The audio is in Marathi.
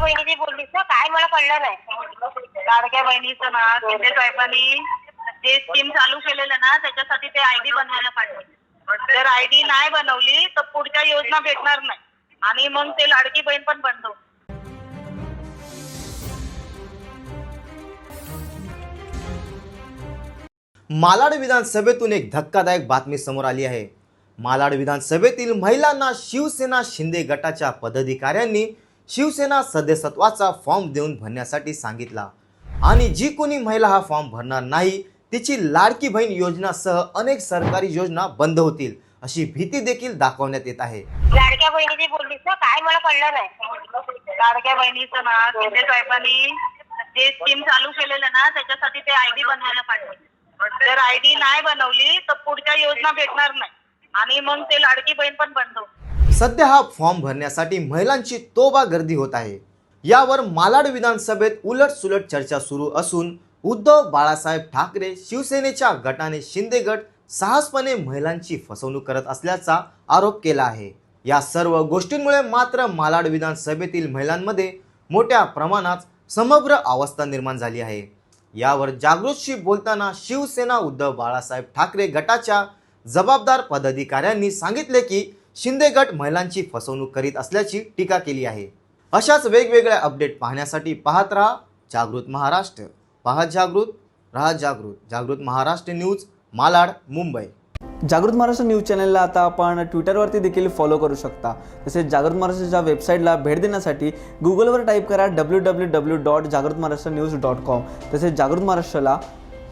बहिणीची बोललीस ना? काय मला कळलं नाही. लाडक्या बहिणीचं ना शिंदे साहेबांनी जे स्कीम चालू केलेलं ना त्याच्यासाठी ते आयडी बनवायला पाहिजे जर आयडी नाही बनवली तर पुढच्या योजना भेटणार नाही. आणि मग ते लाडकी बहीण पण बंद होईल. मालाड विधानसभेतून एक धक्कादायक बातमी समोर आली आहे. मालाड विधानसभेतील महिलांना शिवसेना शिंदे गटाच्या पदाधिकाऱ्यांनी शिवसेना सदस्यत्वाचा फॉर्म देऊन भरण्यासाठी सांगितला. आणि जी कोणी महिला हा फॉर्म भरणार नाही तिची लाडकी बहीण योजनासह अनेक सरकारी योजना बंद होतील अशी भीती देखील दाखवण्यात येत आहे. लाडक्या बहिणीची बोललीस ना? काय मला कळलं नाही. लाडक्या बहिणीचं ना शिंदे साहेबांनी जे स्कीम चालू केलेलं ना त्याच्यासाठी ते आयडी बनवायला पाठवले. जर आयडी नाही बनवली तर पुढच्या योजना भेटणार नाही. आणि मग ते लाडकी बहीण पण बंद होईल. सध्या हा फॉर्म भरण्यासाठी महिलांची तोबा गर्दी होत आहे. यावर मालाड विधानसभेत उलट सुलट चर्चा सुरू असून उद्धव बाळासाहेब ठाकरे शिवसेनेच्या गटाने शिंदे गट साहसपणे महिलांची फसवणूक करत असल्याचा आरोप केला आहे. या सर्व गोष्टींमुळे मात्र मालाड विधानसभेतील महिलांमध्ये मोठ्या प्रमाणात समग्र अवस्था निर्माण झाली आहे. यावर जागृतशी बोलताना शिवसेना उद्धव बाळासाहेब ठाकरे गटाच्या जबाबदार पदाधिकाऱ्यांनी सांगितले की शिंदे गट महिलांची फसवणूक करीत असल्याची टीका केली आहे. अशाच वेगवेगळ्या अपडेट पाहण्यासाठी पाहत राहा जागृत महाराष्ट्र. पाहत जागृत राहा जागृत. जागृत महाराष्ट्र न्यूज मालाड मुंबई. जागृत महाराष्ट्र न्यूज चॅनलला आता आपण ट्विटरवरती देखील फॉलो करू शकता. तसेच जागृत महाराष्ट्राच्या वेबसाईटला भेट देण्यासाठी गुगलवर टाईप करा डब्ल्यू डब्ल्यू डब्ल्यू डॉट जागृत महाराष्ट्र न्यूज डॉट कॉम तसेच जागृत महाराष्ट्राला